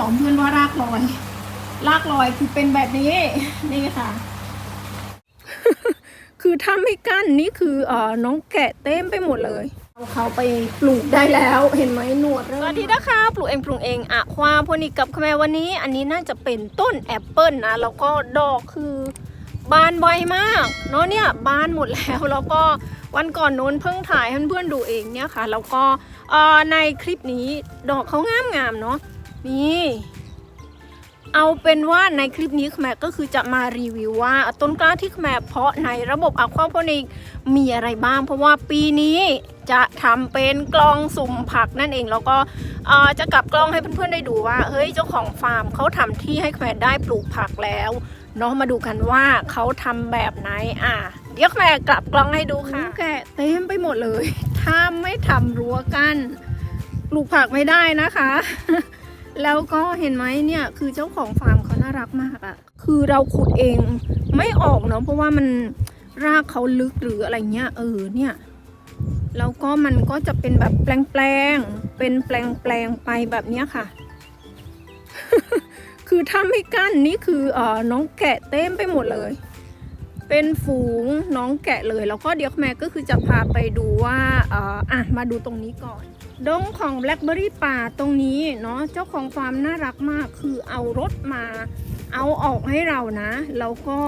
บอกเพื่อนว่ารากลอย รากลอยคือเป็นแบบนี้ นี่ค่ะ คือถ้าไม่กั้นนี่คือเอ่อน้องแกะเต็มไปหมดเลยเอาเขาไปปลูกได้แล้วเห็นไหมหนวดเริ่มสวัสดีนะคะปลูกเองปลูกเองอะความพนิกับคแมวันนี้ อันนี้น่าจะเป็นต้นแอปเปิลนะแล้วก็ดอกคือบานไวมากเนาะเนี่ยบานหมดแล้วแล้วก็วันก่อนโน้นเพิ่งถ่ายให้เพื่อนๆดูเองเนี่ยค่ะ แล้วก็เอ่อในคลิปนี้ดอกเขางามงามๆเนาะ นี่ เอาเป็นว่าในคลิปนี้แมก็คือจะมารีวิวว่าต้นกล้าที่แมเพาะในระบบอะควาโพนิกมีอะไรบ้าง เพราะว่าปีนี้จะทำเป็นกลองสุ่มผักนั่นเองแล้วก็จะกลับกล้องให้เพื่อนๆได้ดูว่าเฮ้ยเจ้าของฟาร์มเขาทำที่ให้แขมได้ปลูกผักแล้วเนาะมาดูกันว่าเขาทำแบบไหนอะเดี๋ยวแขมกลับกล้องให้ดูค่ะแกะเต็มไปหมดเลย ถ้าไม่ทำรั้วกั้นปลูกผักไม่ได้นะคะ แล้วก็เห็นไหมเนี่ยคือเจ้าของฟาร์มเขาน่ารักมากอะคือเราขุดเองไม่ออกเนาะเพราะว่ามันรากเขาลึกหรืออะไรเงี้ยเออเนี่ยแล้วก็มันก็จะเป็นแบบแปลงๆเป็นแปลงๆไปแบบเนี้ยค่ะ คือถ้าไม่กั้นนี่คือเออน้องแกะเต็มไปหมดเลย เป็นฝูงน้องแกะเลย แล้วก็เดี๋ยวแม่ก็คือจะพาไปดูว่าเอ่ออะมาดูตรงนี้ก่อน ดงของแบล็คเบอรี่ป่าตรงนี้เนาะเจ้าของฟาร์มน่ารักมากคือเอารถมา เอาออกให้เรานะแล้วก็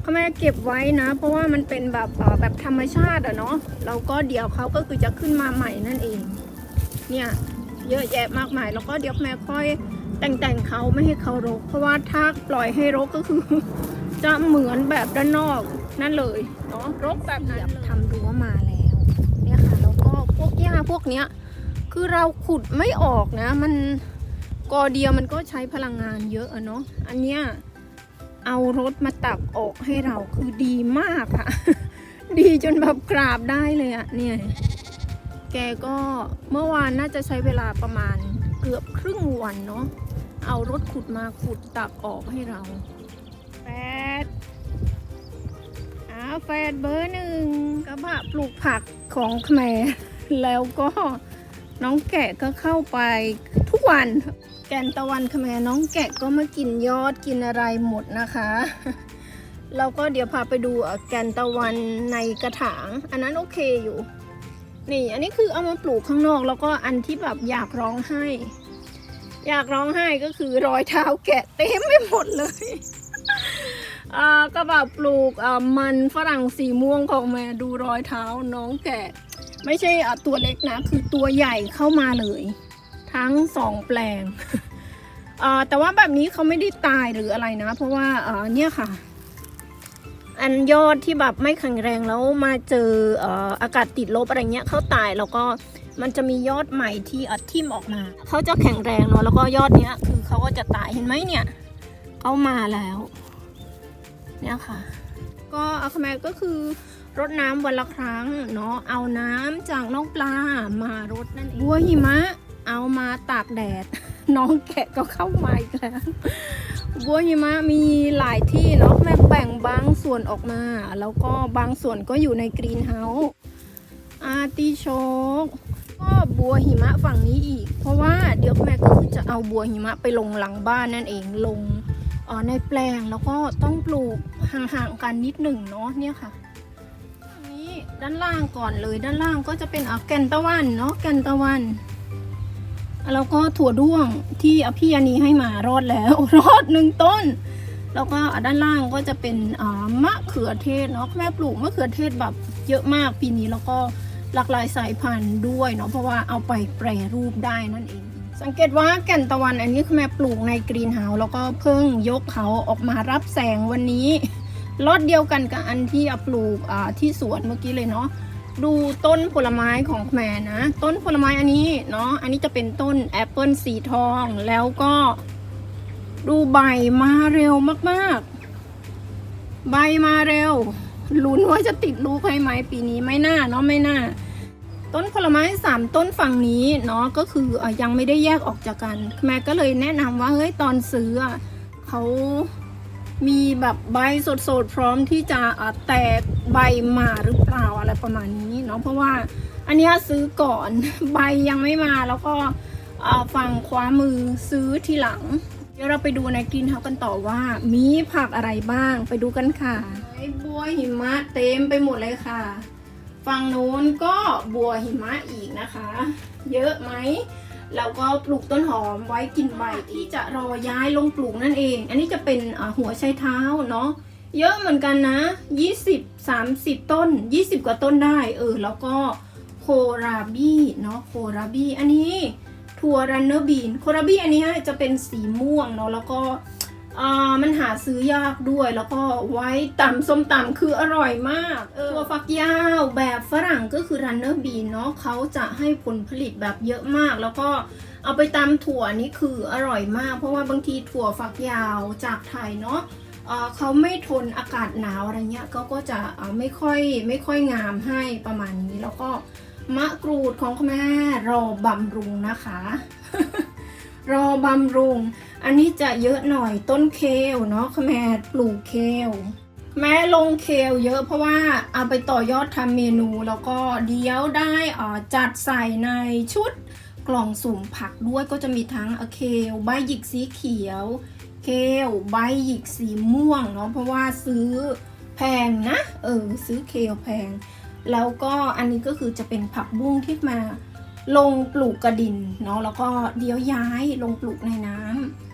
เขาไม่เก็บไว้นะ เพราะว่ามันเป็นแบบเอ่อแบบธรรมชาติอะเนาะแล้วก็เดี๋ยวเขาก็คือจะขึ้นมาใหม่นั่นเอง เนี่ยเยอะแยะมากมาย แล้วก็เดี๋ยวแม่ค่อยแต่งแต่งๆเขาไม่ให้เขารก เพราะว่าถ้าปล่อยให้รกก็คือ จะเหมือนแบบด้านนอกนั่นเลยเนาะรกแบบนั้นทำรั้วมาแล้วเนี่ยค่ะแล้วก็พวกหญ้าพวกเนี้ย คือเราขุดไม่ออกนะ มันกอเดียวมันก็ใช้พลังงานเยอะอะเนาะอันเนี้ยเอารถมาตักออกให้เราคือดีมากอะดีจนแบบกราบได้เลยอะเนี่ย แกก็เมื่อวานน่าจะใช้เวลาประมาณเกือบครึ่งวันเนาะเอารถขุดมาขุดตักออกให้เราแฟดอ้าวแฟดเบอร์หนึ่งกระบะปลูกผักของแขมแล้วก็ น้องแกะก็เข้าไปทุกวันแกนตะวันขแมน้องแกะก็มากินยอดกินอะไรหมดนะคะแล้วก็เดี๋ยวพาไปดูอ่อแกนตะวันในกระถาง อันนั้นโอเคอยู่ นี่อันนี้คือเอามาปลูกข้างนอก แล้วก็อันที่แบบอยากร้องไห้ อยากร้องไห้ก็คือรอยเท้าแกะเต็มไปหมดเลยอ่าก็แบบปลูกอ่ามันฝรั่งสีม่วงของแม่ดูรอยเท้าน้องแกะ ไม่ใช่ตัวเล็กนะ คือตัวใหญ่เข้ามาเลย ทั้งสองแปลงแต่ว่าแบบนี้เขาไม่ได้ตายหรืออะไรนะ เพราะว่าเนี่ยค่ะ อันยอดที่แบบไม่แข็งแรงแล้วมาเจออากาศติดลบอะไรเงี้ยเขาตายแล้วก็มันจะมียอดใหม่ที่อัดทิ่มออกมา เขาจะแข็งแรงเนาะแล้วก็ยอดเนี้ยคือเขาก็จะตายเห็นไหมเนี่ยเขามาแล้ว เนี่ยค่ะ ก็อาคาแมก็คือ รดน้ำวันละครั้งเนาะเอาน้ำจากน้องปลามารดนั่นเองบัวหิมะ เอามาตากแดด น้องแกะก็เข้ามาอีกแล้วบัวหิมะมีหลายที่เนาะแม่แบ่งบางส่วนออกมา แล้วก็บางส่วนก็อยู่ในกรีนเฮาส์อาร์ติโชกก็บัวหิมะฝั่งนี้อีก เพราะว่าเดี๋ยวแม่ก็คือจะเอาบัวหิมะไปลงหลังบ้านนั่นเองลงอ่อในแปลงแล้วก็ต้องปลูกห่างๆกันนิดหนึ่งเนาะเนี่ยค่ะ ด้านล่างก่อนเลยด้านล่างก็จะเป็นอะแกนตะวันเนาะแกนตะวันแล้วก็ถั่วด้วงที่อพี่ยานีให้มารอดแล้วรอดหนึ่งต้น แล้วก็ด้านล่างก็จะเป็นอ่ามะเขือเทศเนาะแม่ปลูกมะเขือเทศแบบเยอะมากปีนี้แล้วก็หลากหลายสายพันธุ์ด้วยเนาะเพราะว่าเอาไปแปรรูปได้นั่นเอง สังเกตว่าแก่นตะวันอันนี้คือแม่ปลูกในกรีนเฮาส์แล้วก็เพิ่งยกเขาออกมารับแสงวันนี้ ล็อตเดียวกันกับอันที่เอาปลูกที่สวนเมื่อกี้เลยเนาะดูต้นผลไม้ของแม่นะ ต้นผลไม้อันนี้เนาะอันนี้จะเป็นต้นแอปเปิลสีทองแล้วก็ดูใบมาเร็วมากๆ ใบมาเร็วลุ้นว่าจะติดลูกให้ไหมปีนี้ไม่น่าเนาะไม่น่า ต้นผลไม้สามต้นฝั่งนี้เนาะก็คืออยังไม่ได้แยกออกจากกัน แม่ก็เลยแนะนำว่าเฮ้ยตอนซื้อเขา มีแบบใบสดๆพร้อมที่จะแตกใบมาหรือเปล่าอะไรประมาณนี้เนาะเพราะว่าอันนี้ซื้อก่อนใบยังไม่มาแล้วก็ฝั่งขวามือซื้อทีหลัง เดี๋ยวเราไปดูในกรีนเฮากันต่อว่า มีผักอะไรบ้างไปดูกันค่ะไอ้บัวหิมะเต็มไปหมดเลยค่ะ ฝั่งโน้นก็บัวหิมะอีกนะคะ เยอะไหม แล้วก็ปลูกต้นหอมไว้กินใบที่จะรอย้ายลงปลูกนั่นเอง อันนี้จะเป็นหัวไชเท้าเนาะเยอะเหมือนกันนะ 20 30 ต้น 20 กว่าต้นได้เออแล้วก็โคราบี้เนาะโคราบี้อันนี้ทัวรันเนอร์บีนโคราบี้อันนี้จะเป็นสีม่วงเนาะแล้วก็ มันหาซื้อยากด้วยแล้วก็ไว้ตำส้มตำคืออร่อยมากเออถั่วฝักยาวแบบฝรั่งก็คือรันเนอร์บีนเนาะเขาจะให้ผลผลิตแบบเยอะมาก แล้วก็เอาไปตำถั่วนี่คืออร่อยมาก เพราะว่าบางทีถั่วฝักยาวจากไทยเนาะเอ่อเขาไม่ทนอากาศหนาวอะไรเงี้ยก็ก็จะเอ่อไม่ค่อยไม่ค่อยงามให้ประมาณนี้แล้วก็มะกรูดของคุณแม่รอบำรุงนะคะ รอบำรุงอันนี้จะเยอะหน่อยต้นเคลเนาะคุณแม่ปลูกเคลแม่ลงเคลเยอะเพราะว่าเอาไปต่อยอดทำเมนูแล้วก็เดี๋ยวได้อัดใส่ในชุดกล่องสุ่มผักด้วยก็จะมีทั้งเอ่อเคลใบหยิกสีเขียว เคลใบหยิกสีม่วงเนาะเพราะว่าซื้อแพงนะเออซื้อเคลแพง แล้วก็อันนี้ก็คือจะเป็นผักบุ้งที่มาลงปลูกกระดินเนาะแล้วก็เดี๋ยวย้ายลงปลูกในน้ำ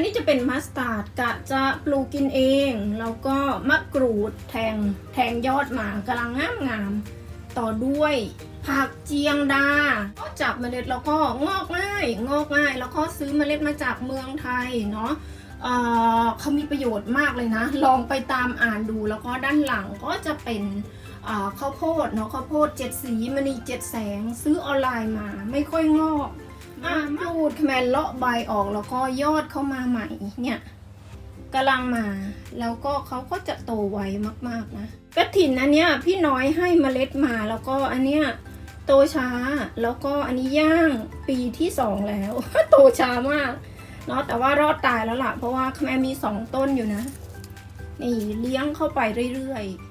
นนี้จะเป็นมัสตาร์ดกะจะปลูกกินเอง แล้วก็มะกรูดแทงแทงยอดมากำลังงามงามๆต่อด้วยผักเจียงดา ก็จับเมล็ดแล้วก็งอกง่าย งอกง่าย แล้วก็ซื้อเมล็ดมาจากเมืองไทยเนาะเขามีประโยชน์มากเลยนะ ลองไปตามอ่านดูแล้วก็ด้านหลังก็จะเป็นข้าวโพดเนาะข้าวโพดเจ็ดสีมณีเจ็ดแสง ซื้อออนไลน์มาไม่ค่อยงอก อ่ามะกรูดแมนเลาะใบออกแล้วก็ยอดเข้ามาใหม่เนี่ยกำลังมาแล้วก็เขาก็จะโตไวมากๆนะกระถินอันเนี้ยพี่น้อยให้เมล็ดมาแล้วก็อันเนี้ยโตช้าแล้วก็อันนี้ย่างปีที่สองแล้ว โตช้ามากเนาะแต่ว่ารอดตายแล้วล่ะ เพราะว่าแม่มีสองต้นอยู่นะ นี่เลี้ยงเข้าไปเรื่อยๆ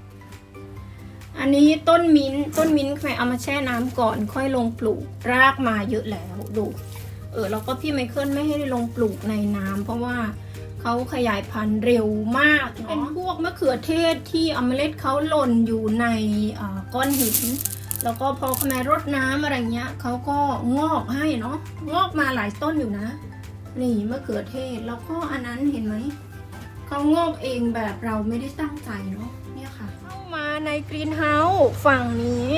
อันนี้ต้นมิ้นต้นมิ้นท์แม่เอามาแช่น้ำก่อน ค่อยลงปลูกรากมาเยอะแล้วดู เออแล้วก็พี่ไมเคิลไม่ให้ลงปลูกในน้ำเพราะว่าเขาขยายพันธุ์เร็วมากเนาะเป็นพวกมะเขือเทศที่เอาเมล็ดเขาหล่นอยู่ในก้อนหิน แล้วก็พอแม่รดน้ำอะไรเงี้ยเขาก็งอกให้เนาะงอกมาหลายต้นอยู่นะ นี่มะเขือเทศแล้วก็อันนั้นเห็นไหมเขางอกเองแบบเราไม่ได้ตั้งใจเนาะ ในกรีนเฮาส์ฝั่งนี้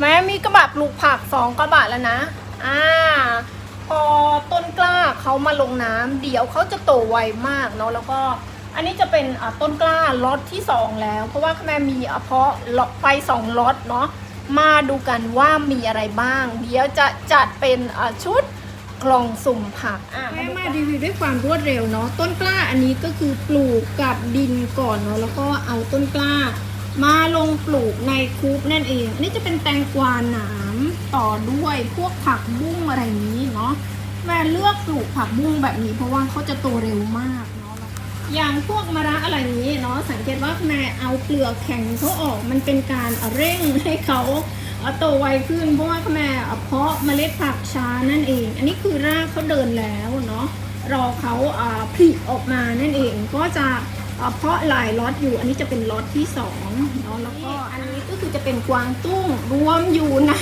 แม้มีกระบะปลูกผักสองกระบะแล้วนะ อ่า พอต้นกล้าเขามาลงน้ำเดี๋ยวเขาจะโตไวมากเนาะแล้วก็อันนี้จะเป็นอ่าต้นกล้าล็อตที่สองแล้ว เพราะว่าแม่มีอะเพาะล็อตไปสองล็อตเนาะมาดูกันว่ามีอะไรบ้าง เดี๋ยวจะจัดเป็นอ่าชุดกล่องสุ่มผักแม่มารีวิวด้วยความรวดเร็วเนาะต้นกล้าอันนี้ก็คือปลูกกับดินก่อนเนาะแล้วก็เอาต้นกล้า มาลงปลูกในคูปนั่นเองนนี้จะเป็นแตงกวาหนามต่อด้วยพวกผักบุ้งอะไรนี้เนาะแม่เลือกปลูกผักบุ้งแบบนี้ เพราะว่าเขาจะโตเร็วมากเนาะอย่างพวกมะระอะไรนี้เนาะสังเกตว่าแม่เอาเปลือกแข็งเขาออกมันเป็นการเร่งให้เขาโตไวขึ้นเพราะว่าแม่เพาะเมล็ดผักช้านั่นเอง อันนี้คือรากเขาเดินแล้วเนาะรอเขาผลิออกมานั่นเองก็จะ เพราะหลายล็อตอยู่ อันนี้จะเป็นล็อตที่สองเนาะแล้วก็อันนี้ก็คือจะเป็นกวางตุ้งรวมอยู่ใน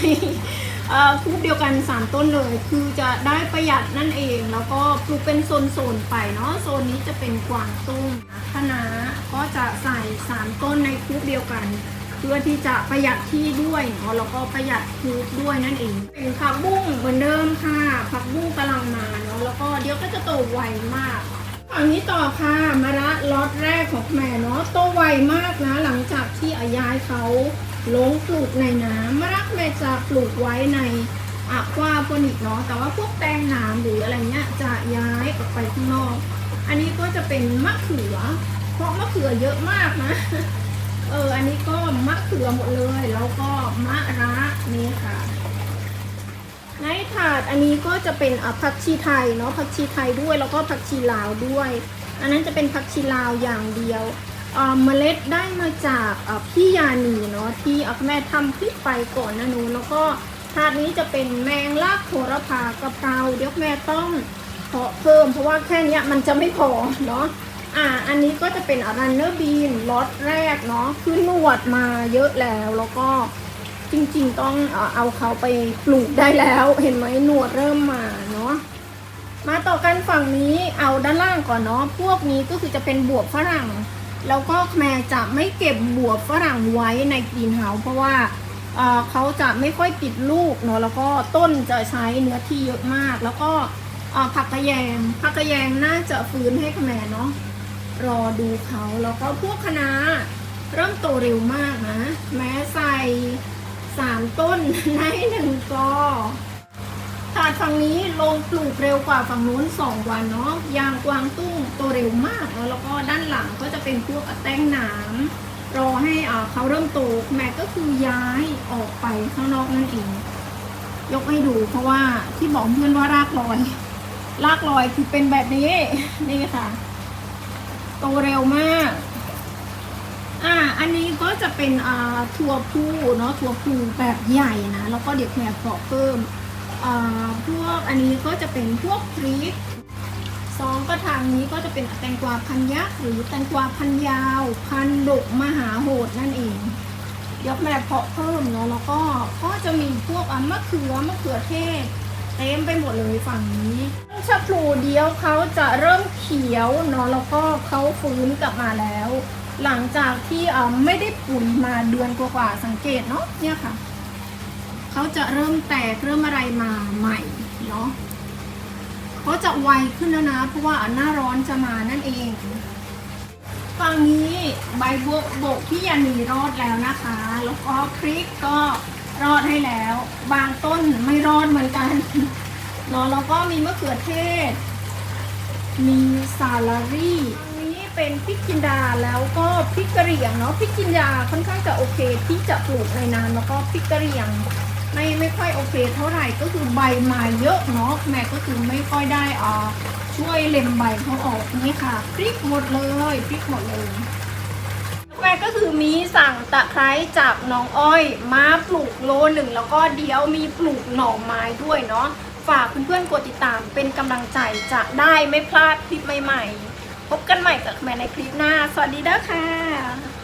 คูปเดียวกัน 3 ต้นเลย คือจะได้ประหยัดนั่นเอง แล้วก็ปลูกเป็นโซนๆไปเนาะโซนนี้จะเป็นกวางตุ้งคะน้าก็จะใส่ 3 ต้นในคูปเดียวกัน เพื่อที่จะประหยัดที่ด้วยเนาะแล้วก็ประหยัดคูปด้วยนั่นเองเป็นผักบุ้งเหมือนเดิมค่ะผักบุ้งกำลังมาเนาะแล้วก็เดี๋ยวก็จะโตไวมาก ฝั่งนี้ต่อค่ะมะระล็อตแรกของแม่เนาะโตไวมากนะ หลังจากที่อายายเขาลงปลูกในน้ำมะระแม่จะปลูกไว้ในอะควาโพนิกเนาะแต่ว่าพวกแตงนามหรืออะไรเงี้ยจะย้ายออกไปข้างนอก อันนี้ก็จะเป็นมะเขือ เพราะมะเขือเยอะมากนะเอออันนี้ก็มะเขือหมดเลย แล้วก็มะระนี่ค่ะ ในถาดอันนี้ก็จะเป็นผักชีไทยเนาะผักชีไทยด้วยแล้วก็ผักชีลาวด้วย อันนั้นจะเป็นผักชีลาวอย่างเดียวเมล็ดได้มาจากพี่ยานีเนาะที่แม่ทำคลิปไปก่อนนะหนูแล้วก็ถาดนี้จะเป็นแมงลากโหระพากะเพราเดี๋ยวแม่ต้องเพาะเพิ่ม เพราะว่าแค่นี้มันจะไม่พอเนาะอ่าอันนี้ก็จะเป็นอารันเนอร์บีนล็อตแรกเนาะคือหนวดมาเยอะแล้วแล้วก็ จริงๆต้องเอาเขาไปปลูกได้แล้วเห็นไหมหนวดเริ่มมาเนาะมาต่อกันฝั่งนี้เอาด้านล่างก่อนเนาะพวกนี้ก็คือจะเป็นบวบฝรั่ง แล้วก็แม่จะไม่เก็บบวบฝรั่งไว้ในกรีนเฮาส์เพราะว่าเขาจะไม่ค่อยติดลูกเนาะแล้วก็ต้นจะใช้เนื้อที่เยอะมาก แล้วก็ผักกระแยงผักกระแยงน่าจะฟื้นให้แม่เนาะรอดูเขาแล้วก็พวกคะน้าเริ่มโตเร็วมากนะ แม้ใส่ สามต้นในหนึ่งกอถาดฝั่งนี้ลงปลูกเร็วกว่าฝั่งนู้นสองวันเนาะยางกวางตุ้งโตเร็วมากแล้วแล้วก็ด้านหลังก็จะเป็นพวกแต้งหนามรอให้เขาเริ่มโตแม่ก็คือย้ายออกไปข้างนอกนั่นเองยกให้ดูเพราะว่าที่บอกเพื่อนว่ารากลอยรากลอยคือเป็นแบบนี้นี่ค่ะ โตเร็วมาก อันนี้ก็จะเป็นอ่าถั่วพูเนาะถั่วพูแบบใหญ่นะ แล้วก็เดี๋ยวแม่ขอเพิ่มพวกอันนี้ก็จะเป็นพวกพริกสองกระถางนี้ก็จะเป็นแตงกวาพันยักษ์หรือแตงกวาพันยาว พันดกมหาโหดนั่นเองยกแม่เพาะเพิ่มเนาะแล้วก็ก็จะมีพวกอะมะเขือมะเขือเทศเต็มไปหมดเลยฝั่งนี้ชะพลูเดียวเขาจะเริ่มเขียวเนาะแล้วก็เขาฟื้นกลับมาแล้ว หลังจากที่ไม่ได้ปุ๋ยมาเดือนกว่าๆสังเกตเนาะเนี่ยค่ะเขาจะเริ่มแตกเริ่มอะไรมาใหม่เนาะเขาจะไวขึ้นแล้วนะเพราะว่าหน้าร้อนจะมานั่นเองฝั่งนี้ใบโบกโบกที่ยันมีรอดแล้วนะคะแล้วก็พริกก็รอดให้แล้ว บางต้นไม่รอดเหมือนกันเนาะแล้วก็มีมะเขือเทศ มีซาลารี่ เป็นพริกจินดาแล้วก็พริกกะเหรี่ยงเนาะพริกจินดาค่อนข้างจะโอเคที่จะปลูกในน้ำแล้วก็พริกกะเหรี่ยงไม่ไม่ค่อยโอเคเท่าไหร่ก็คือใบมาเยอะเนาะแม่ก็คือไม่ค่อยได้อ่าช่วยเล็มใบเขาออกนี่ค่ะพริกหมดเลยพริกหมดเลยแม่ก็คือมีสั่งตะไคร้จากน้องอ้อยมาปลูกโลหนึ่งแล้วก็เดี๋ยวมีปลูกหน่อไม้ด้วยเนาะฝากเพื่อนๆกดติดตามเป็นกำลังใจจะได้ไม่พลาดคลิปใหม่ๆ พบกันใหม่กับแม่ในคลิปหน้า สวัสดีเด้อค่ะ